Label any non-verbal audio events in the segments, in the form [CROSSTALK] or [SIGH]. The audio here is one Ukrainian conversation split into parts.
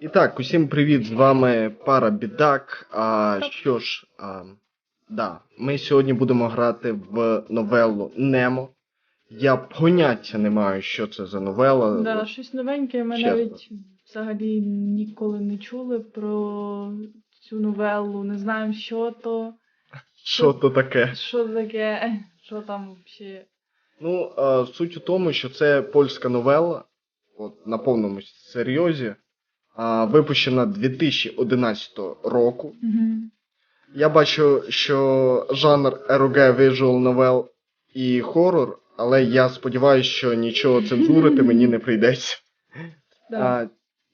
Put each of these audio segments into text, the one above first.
І так, усім привіт, з вами пара бідак. А що ж, а, да, ми сьогодні будемо грати в новелу Немо. Я поняття не маю, що це за новела. Да, щось новеньке. Ми Чесно. навіть взагалі ніколи не чули про цю новелу. Не знаємо, що то, Що то таке? що таке, що там взагалі. Ну, а, суть у тому, що це польська новела, от, на повному серйозі, випущена 2011 року. Я бачу, що жанр eroge visual novel і хорор, але я сподіваюся, що нічого цензурити мені не прийдеться. Да.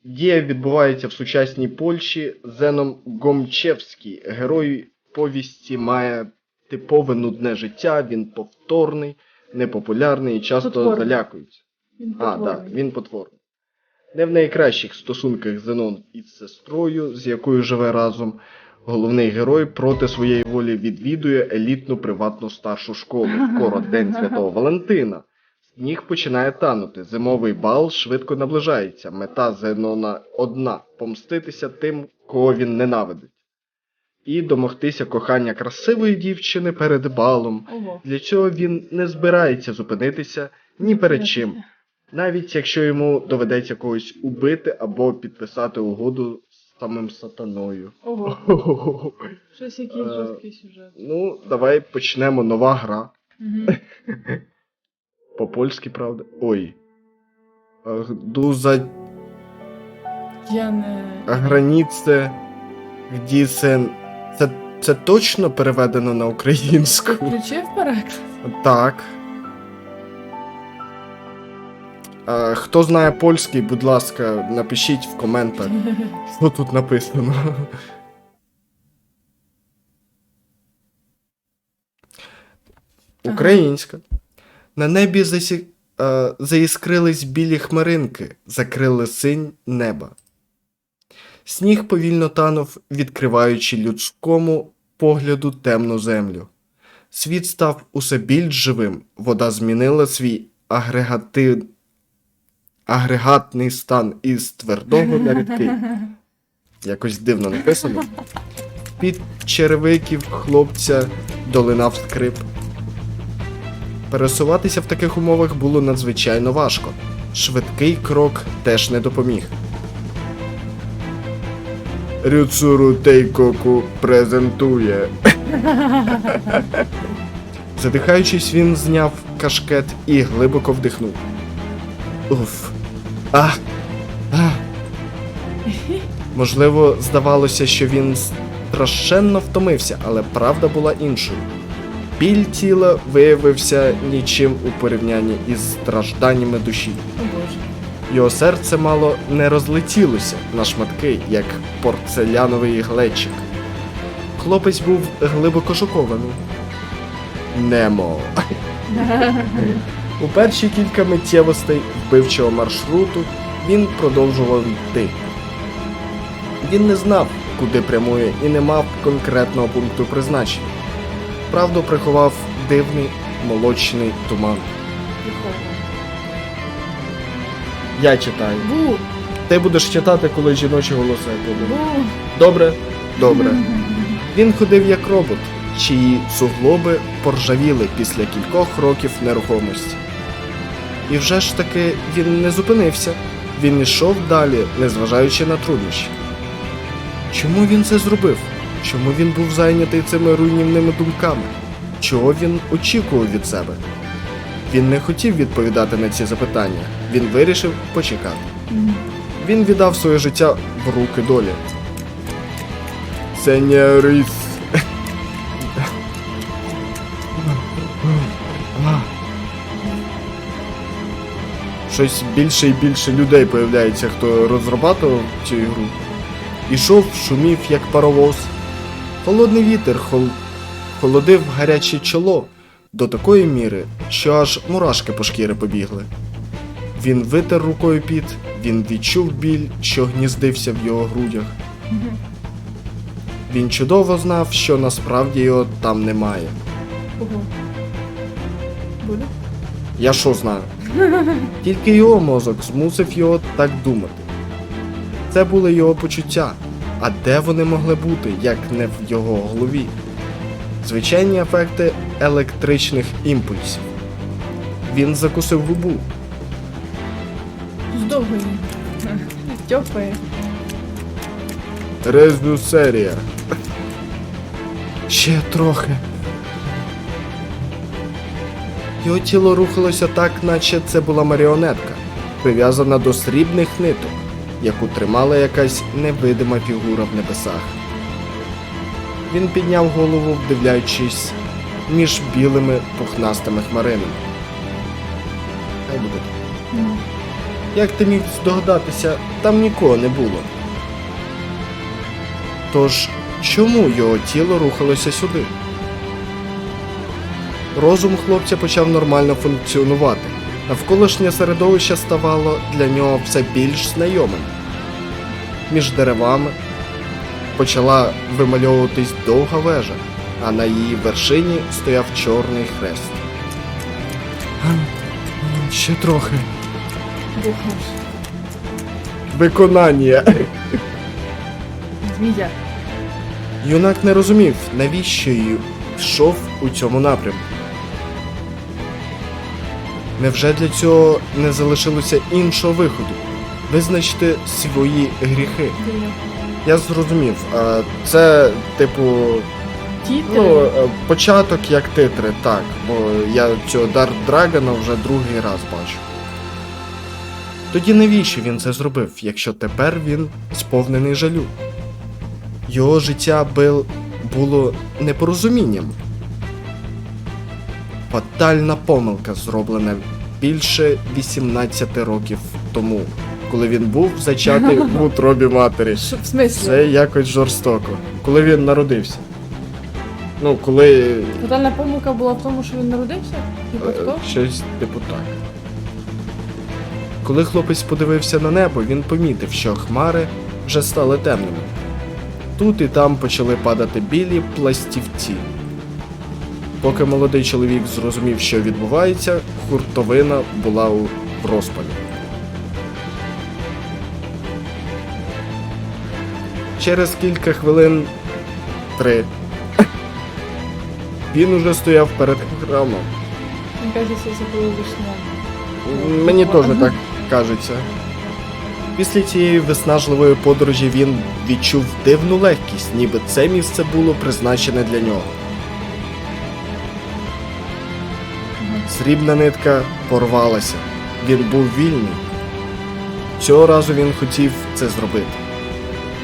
Дія відбувається в сучасній Польщі. Зеном Гомчевський, герой повісті, має типове нудне життя, він повторний, непопулярний і часто Потворний. залякується. Він А, так, він потворний. Не в найкращих стосунках Зенон із сестрою, з якою живе разом. Головний герой проти своєї волі відвідує елітну приватну старшу школу. Скоро День [LAUGHS] Святого Валентина. Сніг починає танути. Зимовий бал швидко наближається. Мета Зенона одна помститися тим, кого він ненавидить. І домогтися кохання красивої дівчини перед балом. Ого. Для цього він не збирається зупинитися ні перед чим навіть якщо йому доведеться когось убити або підписати угоду з самим сатаною. Ого. [LAUGHS] Щось якийсь Е, жорсткий сюжет. Ну, давай почнемо нова гра. [LAUGHS] По-польськи, правда. Ой. Е, Дуза Я не. граніце. Гдісен. Це, це точно переведено на українську? Включив переклад? Так. Е, Хто знає польський, будь ласка, напишіть в коментах. [LAUGHS] Що тут написано? Українська. На небі засі... е, заіскрились білі хмаринки, закрили синь неба. Сніг повільно танув, відкриваючи людському погляду темну землю. Світ став усе більш живим, вода змінила свій агрегати... агрегатний стан із твердого на рідкий. [LAUGHS] Якось дивно написано. Під черевиків хлопця долинав скрип. Пересуватися в таких умовах було надзвичайно важко. Швидкий крок теж не допоміг. Рюцуру Тейкоку презентує. Задихаючись, він зняв кашкет і глибоко вдихнув. Уф. А. А. Можливо, здавалося, що він страшенно втомився, але правда була іншою. Біль тіла виявився нічим у порівнянні із стражданнями душі. Його серце мало не розлетілося на шматки, як порцеляновий глечик. Хлопець був глибоко шокований. Немо. У перші кілька миттєвостей вбивчого маршруту він продовжував йти. Він не знав, куди прямує, і не мав конкретного пункту призначення. Правду приховав дивний молочний туман. Я читаю. Бу! Ти будеш читати, коли жіночі голоси будуть. Бу! Добре? Добре. Він ходив як робот, чиї суглоби поржавіли після кількох років нерухомості. І вже ж таки він не зупинився. Він йшов далі, незважаючи на труднощі. Чому він це зробив? Чому він був зайнятий цими руйнівними думками? Чого він очікував від себе? Він не хотів відповідати на ці запитання. Він вирішив почекати. Він віддав своє життя в руки долі. Сеньоріс. Щось більше і більше людей появляється, хто розрабатував цю ігру. Ішов, шумів, як паровоз. Холодний вітер хол... холодив гаряче чоло до такої міри, що аж мурашки по шкіри побігли. Він витер рукою піт, він відчув біль, що гніздився в його грудях. Він чудово знав, що насправді його там немає. Буде? Я що знаю? Тільки його мозок змусив його так думати. Це були його почуття. А де вони могли бути, як не в його голові? Звичайні ефекти електричних імпульсів. Він закусив губу. Здовгою. Тьопає. Резну серія. Ще трохи. Його тіло рухалося так, наче це була маріонетка, прив'язана до срібних ниток, яку тримала якась невидима фігура в небесах. Він підняв голову, вдивляючись між білими пухнастими хмаринами. Хай буде. Ну, Як ти міг здогадатися, там нікого не було. Тож, чому його тіло рухалося сюди? Розум хлопця почав нормально функціонувати. Навколишнє середовище ставало для нього все більш знайомим. Між деревами почала вимальовуватись довга вежа, а на її вершині стояв чорний хрест. Ще трохи. Виконання. Змія. Юнак не розумів, навіщо йшов у цьому напрямку. Невже для цього не залишилося іншого виходу? Визначити свої гріхи. Я зрозумів, це, типу, Тітри. ну, е, початок як титри, так, бо я цього Дарт Драгона вже другий раз бачу. Тоді навіщо він це зробив, якщо тепер він сповнений жалю? Його життя бил- було непорозумінням. Фатальна помилка, зроблена більше 18 років тому, коли він був зачатий [LAUGHS] в утробі матері. Що, в смислі? Це якось жорстоко. Коли він народився. Ну, коли. Тотальна помилка була в тому, що він народився? Е, Щось типу так. Коли хлопець подивився на небо, він помітив, що хмари вже стали темними. Тут і там почали падати білі пластівці. Поки молодий чоловік зрозумів, що відбувається, хуртовина була у розпалі. Через кілька хвилин три. Він уже стояв перед храмом. Мені кажеться, це було вишня. Мені теж так кажеться. Після цієї виснажливої подорожі він відчув дивну легкість, ніби це місце було призначене для нього. Срібна нитка порвалася. Він був вільний. Цього разу він хотів це зробити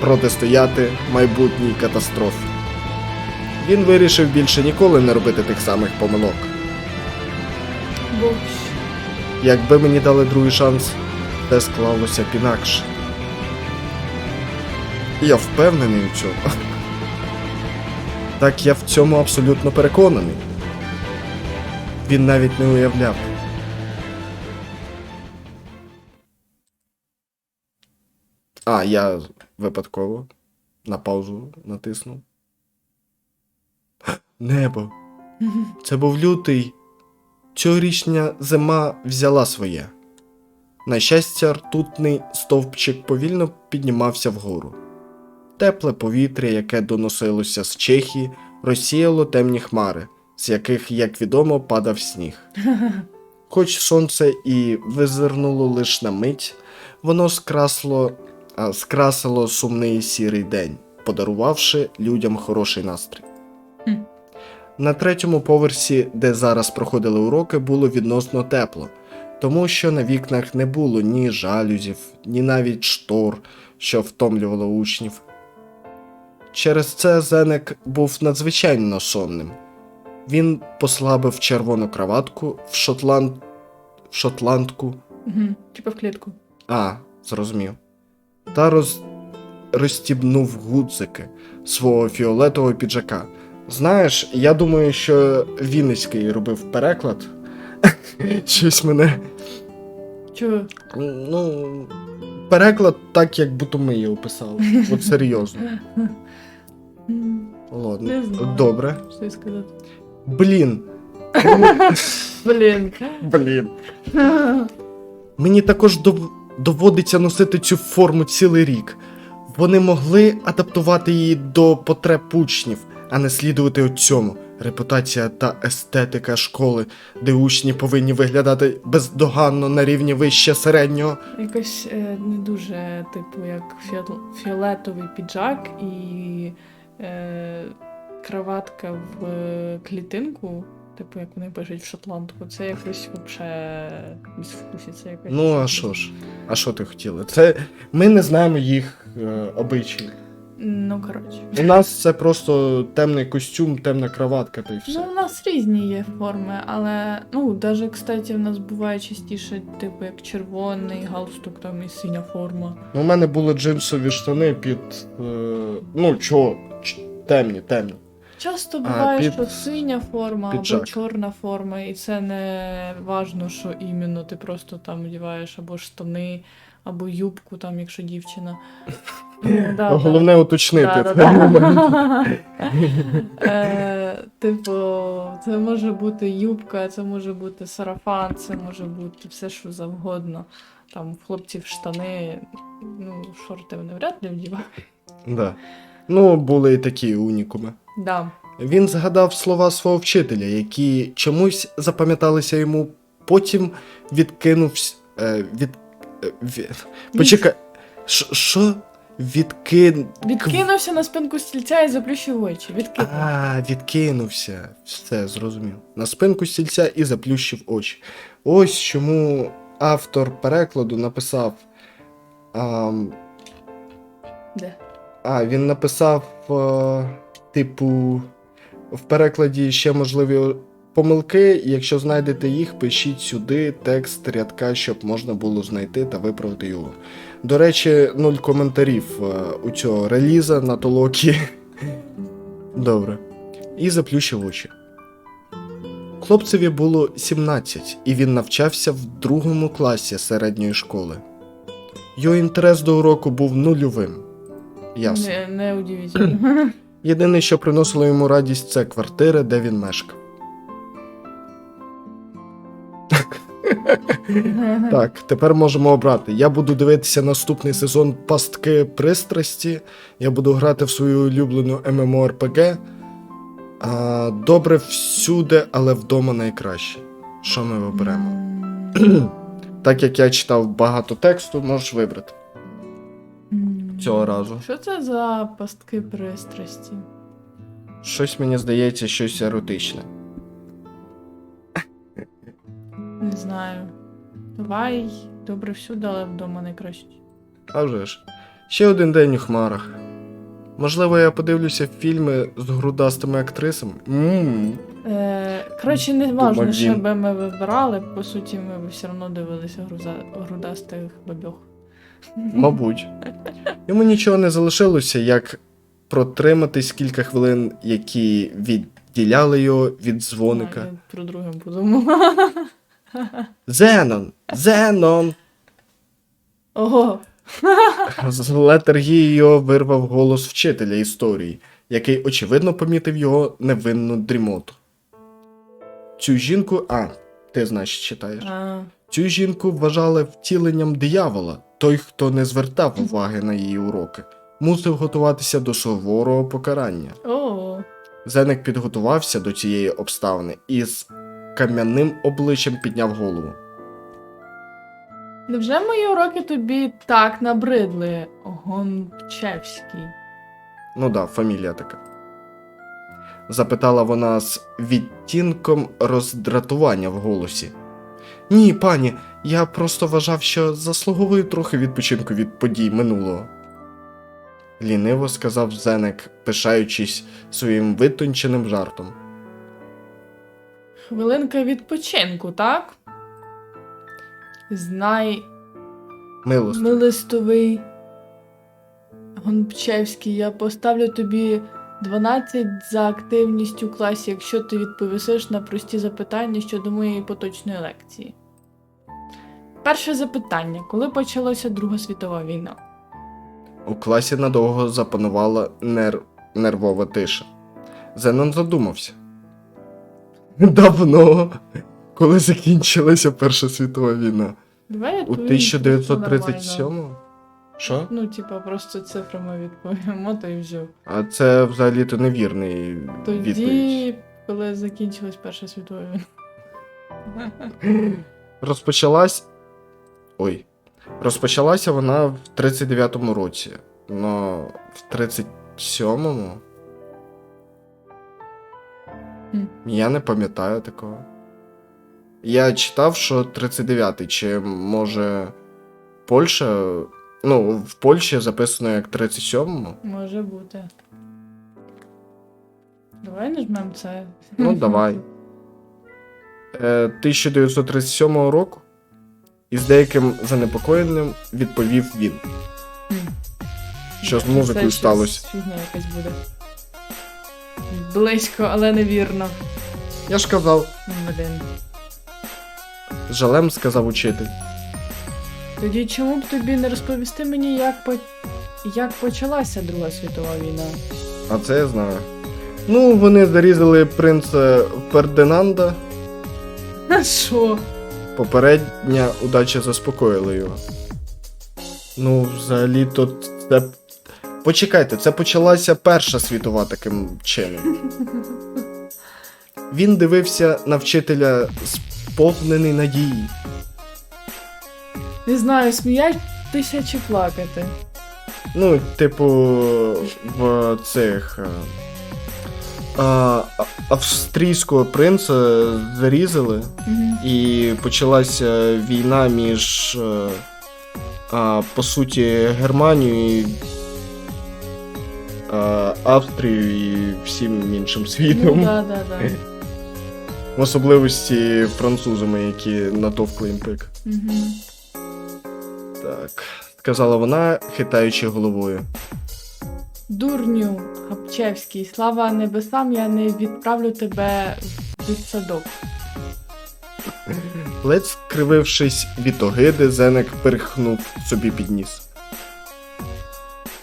протистояти майбутній катастрофі. Він вирішив більше ніколи не робити тих самих помилок. Бо Якби мені дали другий шанс, те склалося б інакше. Я впевнений у цьому. Так я в цьому абсолютно переконаний. Він навіть не уявляв. А, я випадково на паузу натиснув. Небо. Це був лютий. Цьогорічня зима взяла своє. На щастя, ртутний стовпчик повільно піднімався вгору. Тепле повітря, яке доносилося з Чехії, розсіяло темні хмари, з яких, як відомо, падав сніг. [LAUGHS] Хоч сонце і визирнуло лиш на мить, воно скрасло, а, скрасило сумний сірий день, подарувавши людям хороший настрій. На третьому поверсі, де зараз проходили уроки, було відносно тепло, тому що на вікнах не було ні жалюзів, ні навіть штор, що втомлювало учнів. Через це Зенек був надзвичайно сонним. Він послабив червону краватку в, шотланд... в шотландку, Угу. Типа в клітку. а, зрозумів, та роз... розстібнув гудзики свого фіолетового піджака. Знаєш, я думаю, що Вінницький робив переклад. [LAUGHS] Щось мене. Чого? Ну, переклад так, як будто ми його писали. От серйозно. [LAUGHS] Ладно. Добре. Що сказати? Блін. [LAUGHS] Блін. Блін. Мені також дов... доводиться носити цю форму цілий рік. Вони могли адаптувати її до потреб учнів, а не слідувати у цьому. Репутація та естетика школи, де учні повинні виглядати бездоганно на рівні вище середнього. Якось е, не дуже, типу, як фіолетовий піджак і е, краватка в е, клітинку, типу, як вони пишуть в шотландку, це якось взагалі безвкусі, це якось. Ну а що ж? А що ти хотіла? Це ми не знаємо їх е, обичаїв. Ну, коротше. У нас це просто темний костюм, темна краватка та й все. Ну, у нас різні є форми, але ну, даже, кстати, в нас буває частіше, типу, як червоний галстук, там і синя форма. Ну, у мене були джинсові штани під. Е, ну, чого? Ч- Темні, темні. Часто А, буває, під- що синя форма піджак. або чорна форма, і це не важно, що іменно ти просто там одягаєш або штани, або юбку, там, якщо дівчина. [LAUGHS] Ну, да, да. Головне уточнити. Да, да. [LAUGHS] Е, Типу, це може бути юбка, це може бути сарафан, це може бути все, що завгодно. Там в хлопців штани, ну, шорти вони вряд ли вдівають. Да. Ну, були і такі унікуми. Да. Він згадав слова свого вчителя, які чомусь запам'яталися йому, потім відкинувся. Е, від, е, від, почекай. Ш- Що? Відкин... Відкинувся на спинку стільця і заплющив очі. Відкинув. А, відкинувся. Все, зрозумів. На спинку стільця і заплющив очі. Ось чому автор перекладу написав. А, Де? А він написав, е, типу, в перекладі ще можливі помилки. Якщо знайдете їх, пишіть сюди текст рядка, щоб можна було знайти та виправити його. До речі, нуль коментарів е, у цього реліза на толокі. [LAUGHS] Добре. І заплющив очі. Хлопцеві було 17, і він навчався в другому класі середньої школи. Його інтерес до уроку був нульовим. Ясно. Не, не удивительно. [CLEARS THROAT] Єдине, що приносило йому радість, це квартира, де він мешкав. [LAUGHS] Так, тепер можемо обрати. Я буду дивитися наступний сезон пастки пристрасті. Я буду грати в свою улюблену MMORPG. А, добре всюди, але вдома найкраще. Що ми виберемо? [CLEARS THROAT] Так як я читав багато тексту, можеш вибрати. Цього разу. Що це за пастки пристрасті? Щось мені здається, щось еротичне. Не знаю. Давай добре всюди, але вдома найкраще. А вже ж. Ще один день у хмарах. Можливо, я подивлюся фільми з грудастими актрисами. Ммм. Е, коротше, не Думав, що би ми вибирали, по суті, ми б все одно дивилися груза, грудастих бабьох. Мабуть. Йому нічого не залишилося, як протриматись кілька хвилин, які відділяли його від А, дзвоника. я про друге подумала. [LAUGHS] Зенон! Зенон! Ого. З летаргії його вирвав голос вчителя історії, який, очевидно, помітив його невинну дрімоту. Цю жінку. А, ти значить читаєш. А, Цю жінку вважали втіленням диявола. Той, хто не звертав уваги на її уроки, мусив готуватися до суворого покарання. о, Зеник підготувався до цієї обставини і з кам'яним обличчям підняв голову. Невже мої уроки тобі так набридли, Гончевський? Ну да, фамілія така. Запитала вона з відтінком роздратування в голосі. Ні, пані, я просто вважав, що заслуговую трохи відпочинку від подій минулого. Ліниво сказав Зенек, пишаючись своїм витонченим жартом. Хвилинка відпочинку, так? Знай, Милость. милистовий Гончевський, я поставлю тобі 12 за активність у класі, якщо ти відповісиш на прості запитання щодо моєї поточної лекції. Перше запитання: коли почалася Друга світова війна? У класі надовго запанувала нер... нервова тиша. Зенон задумався. [LAUGHS] Давно, коли закінчилася Перша світова війна. Давай я У твою просто 1937 нормально. Що? Ну, типа, просто цифрами відповімо, то і все. А це взагалі-то невірний відповідь. Тоді, коли закінчилась Перша світова війна. Розпочалась. Ой. Розпочалася вона в 39-му році. Но в 37-му. Хм. Я не пам'ятаю такого. Я читав, що 39-й, чи може Польща. Ну, в Польщі записано як 37-му. Може бути. Давай нажмем це. Ну, давай. Е, 1937 року. І з деяким занепокоєнням відповів він. Що з музикою сталося? Фігня якась буде. Близько, але невірно. Я ж казав, Блін. з жалем сказав учитель. Тоді чому б тобі не розповісти мені, як, по... як почалася Друга світова війна? А це я знаю. Ну, вони зарізали принца Фердинанда. А [LAUGHS] що? Попередня удача заспокоїла його. Ну, взагалі-то це. Почекайте, це почалася Перша світова таким чином. Він дивився на вчителя сповнений надії. Не знаю, сміятися чи плакати. Ну, типу, в цих. А, австрійського принца зарізали, Угу. і почалася війна між, е, а, по суті, Германією, і, а, Австрією і всім іншим Ну, світом. да, да, да. В особливості французами, які натовкли їм пик. Угу. Так, сказала вона, хитаючи головою. Дурню, Гапчевський, слава небесам, я не відправлю тебе в дитсадок. Ледь скривившись від огиди, Зенек перехнув собі під ніс.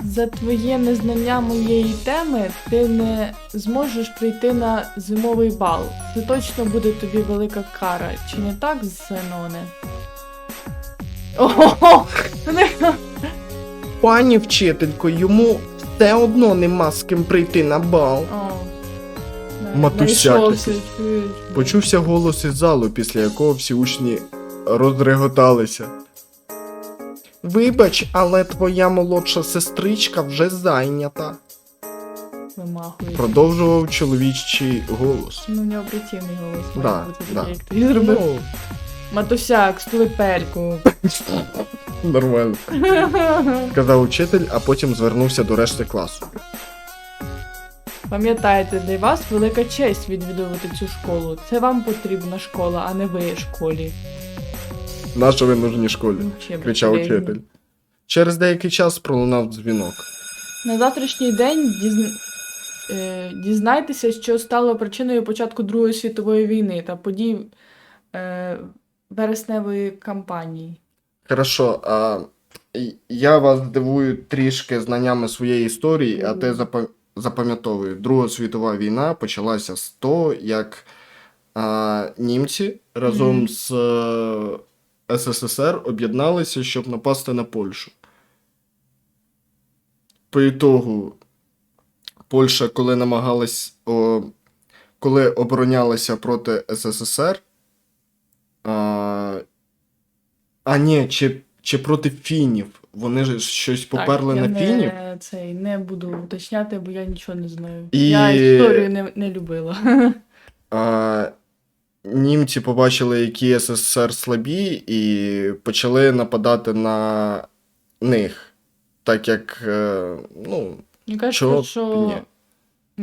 За твоє незнання моєї теми ти не зможеш прийти на зимовий бал. Це точно буде тобі велика кара. Чи не так, Зеноне? Ого! Пані вчителько, йому все одно нема з ким прийти на бал. Знайшовся, чуєш? Почувся голос із залу, після якого всі учні розреготалися. Вибач, але твоя молодша сестричка вже зайнята, Вимахує. продовжував чоловічий голос. Ну, у нього прицільний голос має Да, бути да. як ти зробив. Ну, Матусяк, стулипельку. [LAUGHS] нормально. [LAUGHS] Сказав учитель, а потім звернувся до решти класу. Пам'ятайте, для вас велика честь відвідувати цю школу. Це вам потрібна школа, а не ви школі. Нащо ви нужні школі? Вообще кричав безполезно. учитель. Через деякий час пролунав дзвінок. На завтрашній день дізн... е, дізнайтеся, що стало причиною початку Другої світової війни та подій е, вересневої кампанії. Хорошо, а я вас дивую трішки знаннями своєї історії, а ти запа- запам'ятовуй, Друга світова війна почалася з того, як а, німці разом Мгм. з е, СССР об'єдналися, щоб напасти на Польщу. По ітогу, Польща, коли намагалась, о, коли оборонялася проти СССР, а, а ні, чи, чи проти фінів. Вони ж щось поперли так, на фінів. Не, цей, не буду уточняти, бо я нічого не знаю. І- Я історію не, не любила. [LAUGHS] А, німці побачили, які СССР слабі, і почали нападати на них. Так як, е, ну, Мені кажуть, що. ні?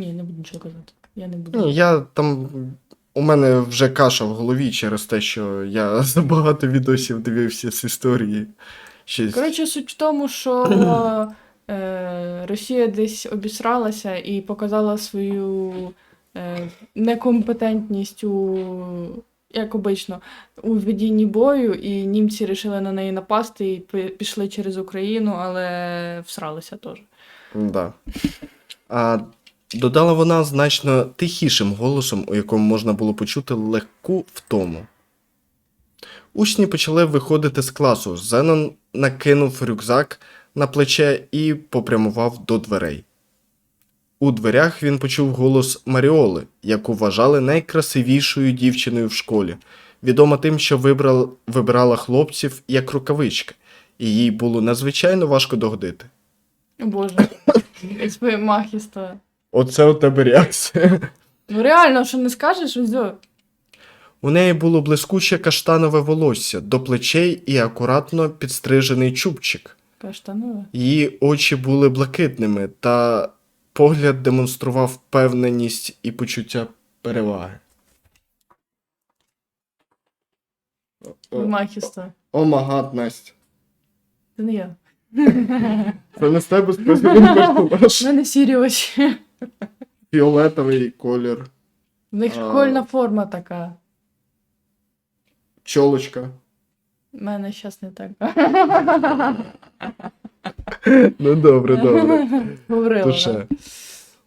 Ні, не буду нічого казати. Я не буду. ні, я там. У мене вже каша в голові через те, що я [LAUGHS] забагато відосів дивився з історії. Ще... Коротше, суть в тому, що [CLEARS THROAT] е, Росія десь обісралася і показала свою е, некомпетентність у, як обично, у ведінні бою, і німці вирішили на неї напасти і пішли через Україну, але всралися теж. Да. А, додала вона значно тихішим голосом, у якому можна було почути легку втому. Учні почали виходити з класу. Зенон накинув рюкзак на плече і попрямував до дверей. У дверях він почув голос Маріоли, яку вважали найкрасивішою дівчиною в школі, відома тим, що вибрал, вибирала хлопців як рукавички, і їй було надзвичайно важко догодити. О, Боже. [COUGHS] Махіста. Оце у тебе реакція. Ну реально, що не скажеш, ось. У неї було блискуче каштанове волосся до плечей і акуратно підстрижений чубчик. Каштанове. Її очі були блакитними, та погляд демонстрував впевненість і почуття переваги. Махіста. О, магад, Настя. Це не я. Це не з тебе спеціальний У мене сірі очі. Фіолетовий колір, У них А. школьна форма така. чолочка. У мене щас не так. Ну добре, добре. Говорила. Туше.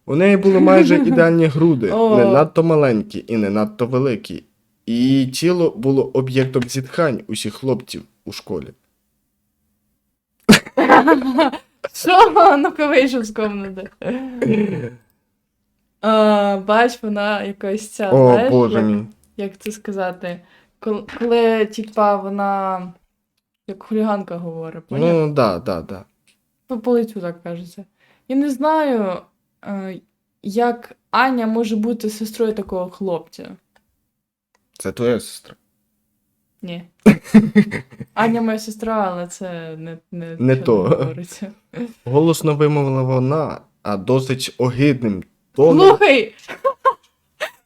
У неї були майже ідеальні груди, не надто маленькі і не надто великі. І її тіло було об'єктом зітхань усіх хлопців у школі. [LAUGHS] Що? Ну-ка вийшов з комнати. А, бач, вона якась ця, О, знаєш, боже як, мій. як це сказати? Коли, коли типа, вона як хуліганка говорить, поняв? Ну, да, да, да. Ну, по лицю так кажеться. Я не знаю, е, як Аня може бути сестрою такого хлопця. Це твоя сестра. Ні. [LAUGHS] Аня моя сестра, але це не, не, Не то. говориться. Голосно вимовила вона, а досить огидним тоном. Слухай!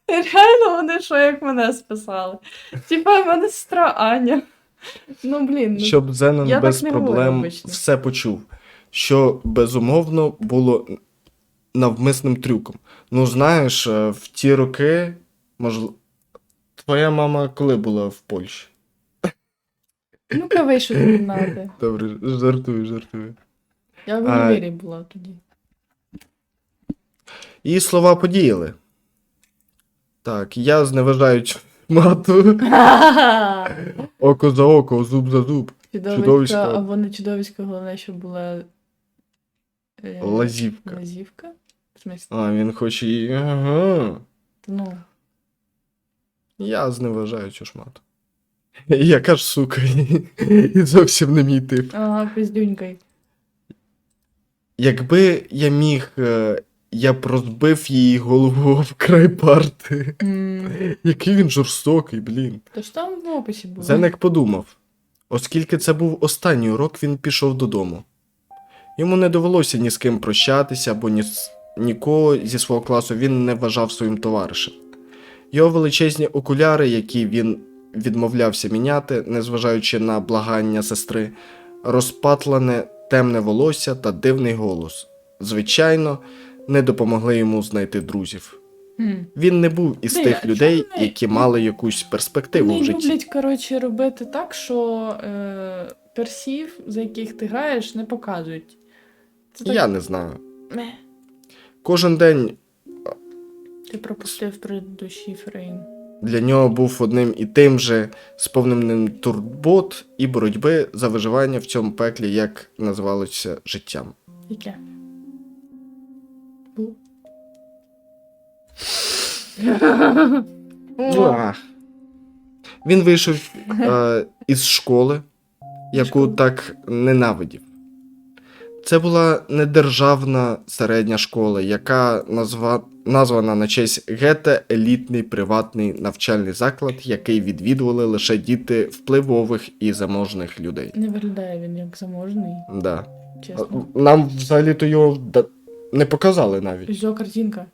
Реально вони що як мене списали. Типа, в мене сестра Аня. Ну, блін, ну, щоб Зенон Я так без не говорю проблем обично. все почув, що безумовно було навмисним трюком. Ну, знаєш, е, в ті роки, можливо, твоя мама коли була в Польщі? Ну-ка вийшов з кімнати. Добре, жартую, жартую. Я в А- універі була тоді. Її слова подіяли. Так, я зневажаю [LAUGHS] мату. [LAUGHS] Око за око, зуб за зуб. Чудовисько, Чудовисько. або не чудовисько, головне, щоб була е, Лазівка. лазівка. В смислі? А, він хоче її. Ага. Ну, Я зневажаю цю шмату. Яка ж сука, і зовсім не мій тип. ага, пиздюнькой. Якби я міг, е, я б розбив її голову в край парти. М, Який він жорстокий, блін. То ж там в описі було. Зенек подумав. Оскільки це був останній урок, він пішов додому. Йому не довелося ні з ким прощатися, бо ні, з- нікого зі свого класу він не вважав своїм товаришем. Його величезні окуляри, які він відмовлявся міняти, незважаючи на благання сестри, розпатлене темне волосся та дивний голос, звичайно, не допомогли йому знайти друзів. Він не був із Блін, тих а людей, чому які мали якусь перспективу Вони в житті. люблять, коротше, робити так, що е, персів, за яких ти граєш, не показують. Це так... Я не знаю. Мeh. Кожен день Ти пропустив предыдущий фрейм. Для нього був одним і тим же, сповненим турбот і боротьби за виживання в цьому пеклі, як називалося життям. Яке? [LAUGHS] Бу. Він вийшов е, із школи, яку так ненавидів. Це була недержавна середня школа, яка назва... названа на честь Гете елітний приватний навчальний заклад, який відвідували лише діти впливових і заможних людей. Не виглядає він як заможний, Да. чесно. Нам взагалі-то його не показали навіть. Ось картинка.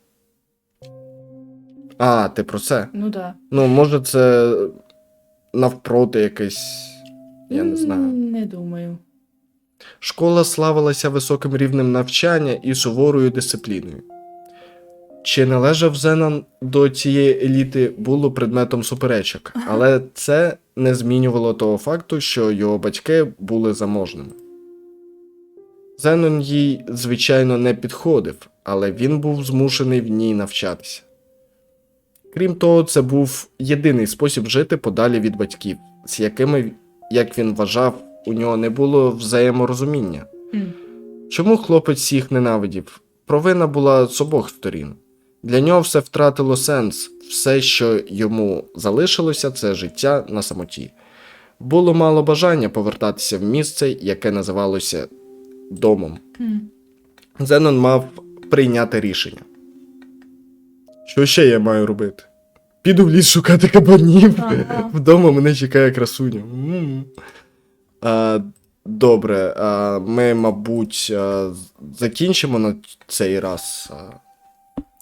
А, ти про це? Ну да. Ну, може, це навпроти якесь. Я не знаю. Не думаю. Школа славилася високим рівнем навчання і суворою дисципліною. Чи належав Зенон до цієї еліти, було предметом суперечок, але це не змінювало того факту, що його батьки були заможними. Зенон їй, звичайно, не підходив, але він був змушений в ній навчатися. Крім того, це був єдиний спосіб жити подалі від батьків, з якими, як він вважав, у нього не було взаєморозуміння. М. Чому хлопець їх ненавидів? Провина була з обох сторін. Для нього все втратило сенс. Все, що йому залишилося, це життя на самоті. Було мало бажання повертатися в місце, яке називалося домом. М. Зенон мав прийняти рішення. Що ще я маю робити? Піду в ліс шукати кабанів. Ага. Вдома мене чекає красуня. М. добре, а, ми, мабуть, а, закінчимо на цей раз.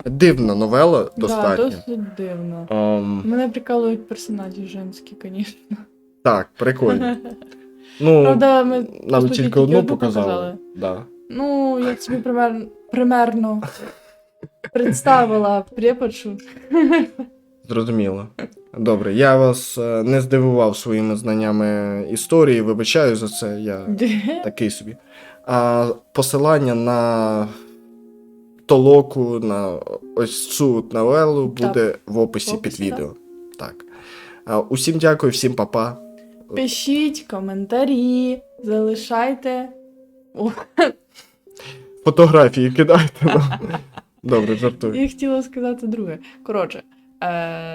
Дивна новела, Да, достатньо. досить дивно. Ам, Мене прикалують персонажі женські, звісно. так, прикольно. [LAUGHS] Ну, Правда, ми нам тільки одну показали. показали. Да. Ну, я собі пример... примерно представила преподшу. [LAUGHS] Зрозуміло. Добре, я вас е, не здивував своїми знаннями історії, вибачаю за це, я [LAUGHS] такий собі. А посилання на толоку, на ось цю новелу буде в описі В описі, під так. відео. Так. А, усім дякую, всім па-па. Пишіть коментарі, залишайте. О, Фотографії кидайте. Добре, жартую. я хотіла сказати друге. Коротше,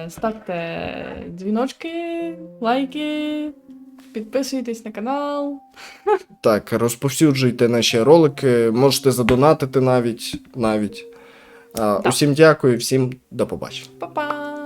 ставте дзвіночки, лайки, підписуйтесь на канал. Так, розповсюджуйте наші ролики, можете задонатити навіть. навіть. Так. Усім дякую, всім до побачення. Па-па!